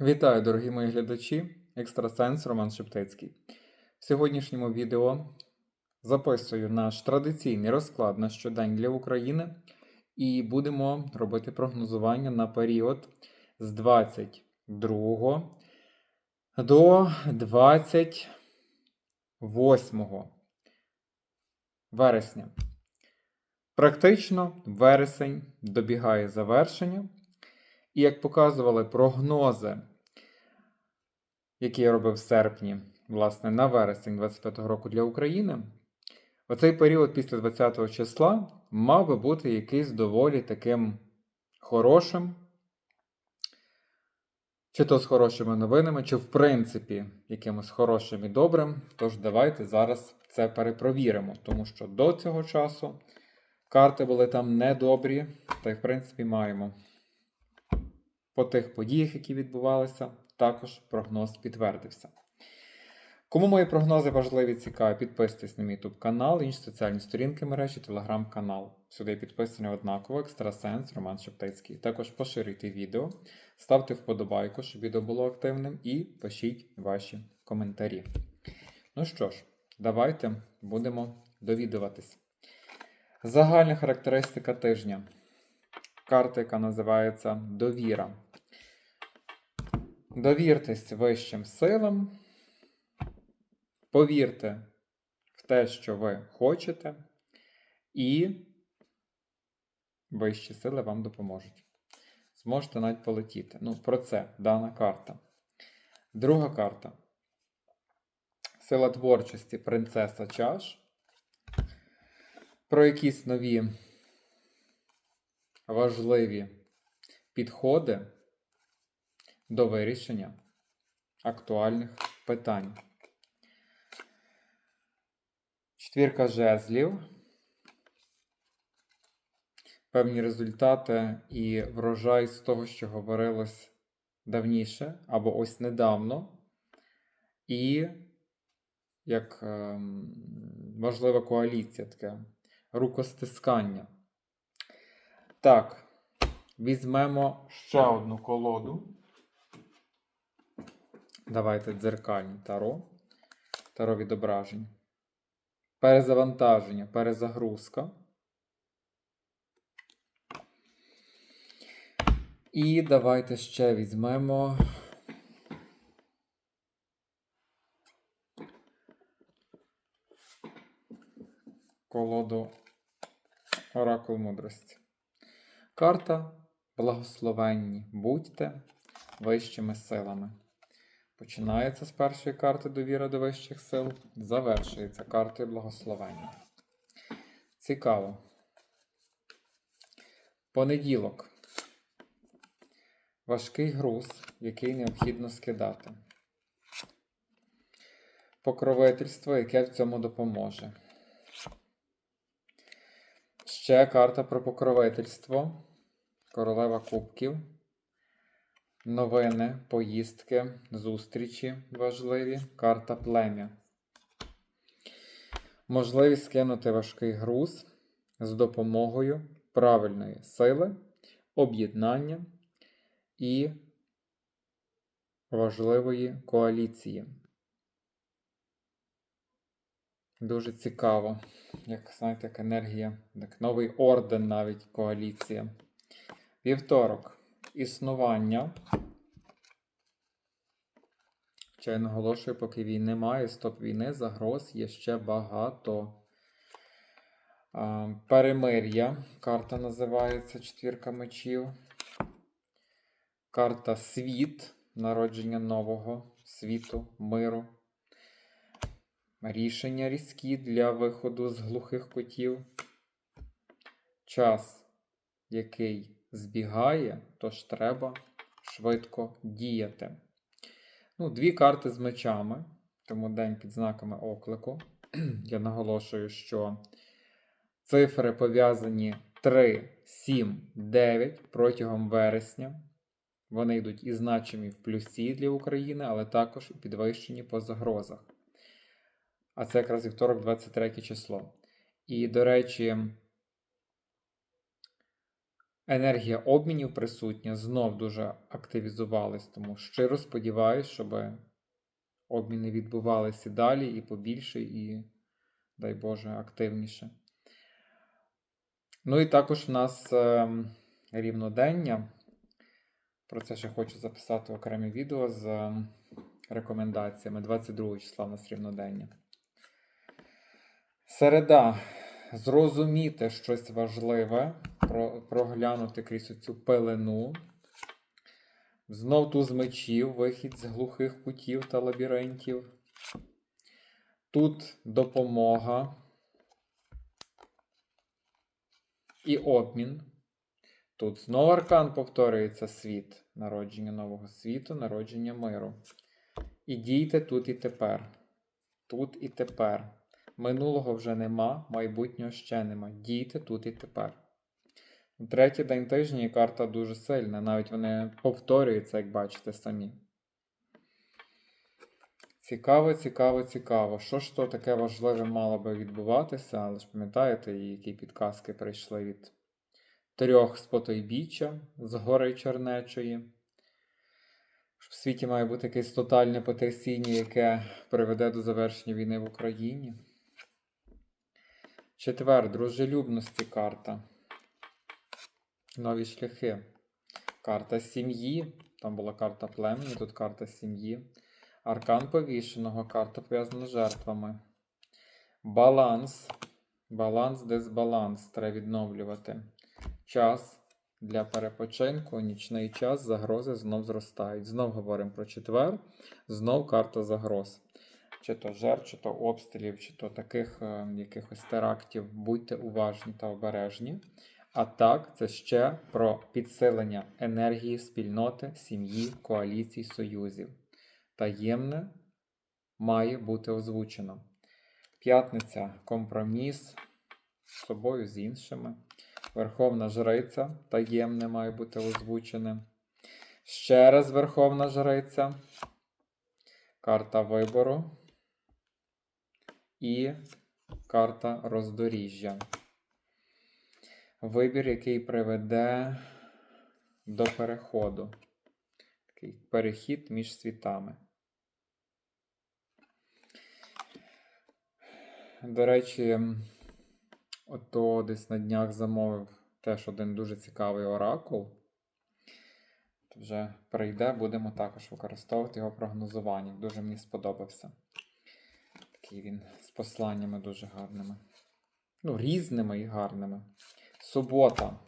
Вітаю, дорогі мої глядачі, екстрасенс Роман Шептицький. В сьогоднішньому відео записую наш традиційний розклад на щодень для України і будемо робити прогнозування на період з 22 до 28 вересня. Практично вересень добігає завершення. І як показували прогнози, які я робив в серпні, власне, на вересень 25-го року для України, оцей період після 20-го числа мав би бути якийсь доволі таким хорошим, чи то з хорошими новинами, чи, в принципі, якимось хорошим і добрим. Тож давайте зараз це перепровіримо, тому що до цього часу карти були там недобрі, та й, в принципі, маємо по тих подіях, які відбувалися, також прогноз підтвердився. Кому мої прогнози важливі цікаві, підписуйтесь на мій YouTube канал, інші соціальні сторінки мережі, телеграм-канал. Сюди підписані однаково, екстрасенс, Роман Шептицький. Також поширюйте відео, ставте вподобайку, щоб відео було активним, і пишіть ваші коментарі. Ну що ж, давайте будемо довідуватись. Загальна характеристика тижня. Карта, яка називається Довіра. Довіртесь вищим силам. Повірте в те, що ви хочете, і вищі сили вам допоможуть. Зможете навіть полетіти. Ну, про це дана карта. Друга карта. Сила творчості принцеса чаш. Про якісь нові важливі підходи до вирішення актуальних питань. Четвірка жезлів. Певні результати і врожай з того, що говорилось давніше, або ось недавно. І як ем, важлива коаліція, таке рукостискання. Так, візьмемо ще одну колоду. Давайте дзеркальні таро. Таро відображення. Перезавантаження, перезагрузка. І давайте ще візьмемо. Колоду Оракул мудрості. Карта благословенні. Будьте вищими силами. Починається з першої карти довіра до вищих сил, завершується картою благословення. Цікаво. Понеділок. Важкий груз, який необхідно скидати. Покровительство, яке в цьому допоможе. Ще карта про покровительство. Королева Кубків. Новини, поїздки, зустрічі важливі. Карта плем'я. Можливість скинути важкий груз з допомогою правильної сили, об'єднання і важливої коаліції. Дуже цікаво. Як знаєте, як енергія, як новий орден навіть коаліція. Вівторок. Існування. Хоча я наголошую, поки війни немає, стоп війни, загроз є ще багато. Перемир'я. Карта називається Четвірка мечів. Карта Світ. Народження нового світу, миру. Рішення різкі для виходу з глухих котів. Час, який збігає, тож треба швидко діяти. Ну, Дві карти з мечами, тому день під знаками оклику. Я наголошую, що цифри пов'язані 3, 7, 9 протягом вересня. Вони йдуть і значені в плюсі для України, але також і підвищені по загрозах. А це якраз вівторок, 23 число. І, до речі, енергія обмінів присутня, знов дуже активізувалась, тому щиро сподіваюся, щоб обміни відбувалися далі, і побільше, і, дай Боже, активніше. Ну і також в нас ем, рівнодення. Про це ще хочу записати окреме відео з ем, рекомендаціями. 22 числа в нас рівнодення. Середа. Зрозуміти щось важливе, про, проглянути крізь цю пелену. Знов туз мечів, вихід з глухих кутів та лабіринтів. Тут допомога і обмін. Тут знову аркан повторюється світ, народження нового світу, народження миру. І дійте тут і тепер. Тут і тепер. Минулого вже нема, майбутнього ще нема. Дійте тут і тепер. Третій день тижня і карта дуже сильна, навіть вони повторюються, як бачите самі. Цікаво, цікаво, цікаво. Що ж то таке важливе мало би відбуватися, але ж пам'ятаєте, які підказки прийшли від трьох з потойбіччя з гори Чернечої. В світі має бути якесь тотальне потрясіння, яке приведе до завершення війни в Україні. Четвер, дружелюбності карта. Нові шляхи. Карта сім'ї. Там була карта племені, тут карта сім'ї. Аркан повішеного, карта пов'язана з жертвами. Баланс. Баланс, дисбаланс. Треба відновлювати. Час для перепочинку, нічний час, загрози знов зростають. Знов говоримо про четвер, знов карта загроз. Чи то жертв, чи то обстрілів, чи то таких е, якихось терактів. Будьте уважні та обережні. А так, це ще про підсилення енергії спільноти, сім'ї, коаліцій, союзів. Таємне має бути озвучено. П'ятниця компроміс з собою з іншими. Верховна Жриця таємне має бути озвучене. Ще раз Верховна Жриця. Карта вибору. І карта роздоріжжя. Вибір, який приведе до переходу. Такий перехід між світами. До речі, ото десь на днях замовив теж один дуже цікавий оракул. Вже прийде, будемо також використовувати його прогнозування. Дуже мені сподобався. Такий він з посланнями дуже гарними. Ну, різними і гарними. Субота.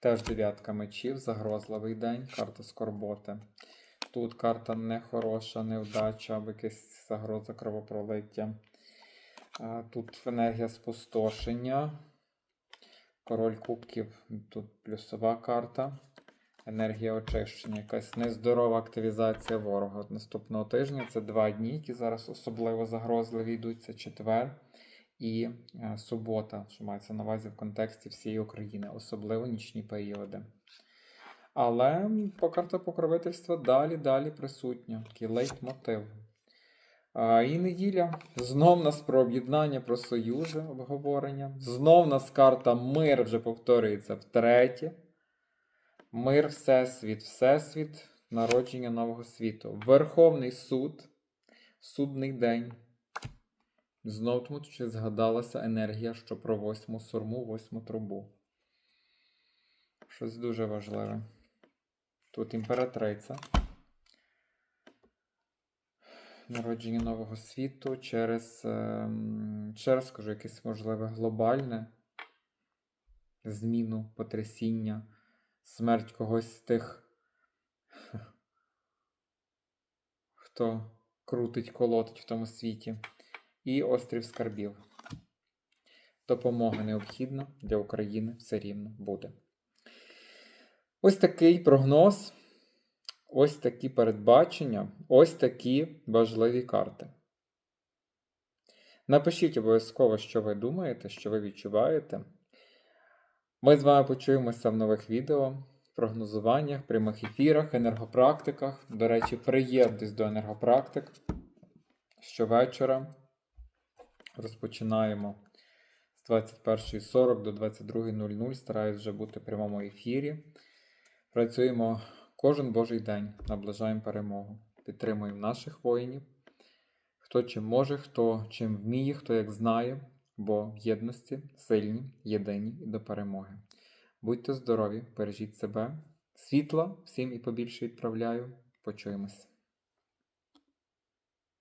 Теж дев'ятка мечів, загрозливий день, карта скорботи. Тут карта нехороша, невдача або якась загроза кровопролиття. Тут енергія спустошення. Король кубків, тут плюсова карта. Енергія очищення, якась нездорова активізація ворога. Наступного тижня це два дні, які зараз особливо загрозливі йдуть. Четвер і е, субота, що мається на увазі в контексті всієї України, особливо нічні періоди. Але по карта покровительства далі, далі присутня. Такий лейтмотив. А, і неділя. Знов нас про об'єднання, про союзи обговорення. Знов нас карта мир вже повторюється втретє. Мир, Всесвіт, Всесвіт, народження нового світу. Верховний суд, судний день. Знов тому чи згадалася енергія, що про восьму сурму, восьму трубу. Щось дуже важливе. Тут імператриця. Народження нового світу через, ем, ще раз скажу, якесь можливе глобальне зміну, потрясіння, смерть когось з тих, хто крутить, колотить в тому світі. І острів скарбів. Допомога необхідна для України все рівно буде. Ось такий прогноз, ось такі передбачення, ось такі важливі карти. Напишіть обов'язково, що ви думаєте, що ви відчуваєте. Ми з вами почуємося в нових відео, прогнозуваннях, прямих ефірах, енергопрактиках. До речі, приєднуйтесь до енергопрактик щовечора. Розпочинаємо з 21.40 до 22.00 стараюсь вже бути в прямому ефірі. Працюємо кожен божий день, наближаємо перемогу, підтримуємо наших воїнів. Хто чим може, хто чим вміє, хто як знає, бо в єдності сильні, єдині і до перемоги. Будьте здорові, бережіть себе. Світла всім і побільше відправляю. Почуємось.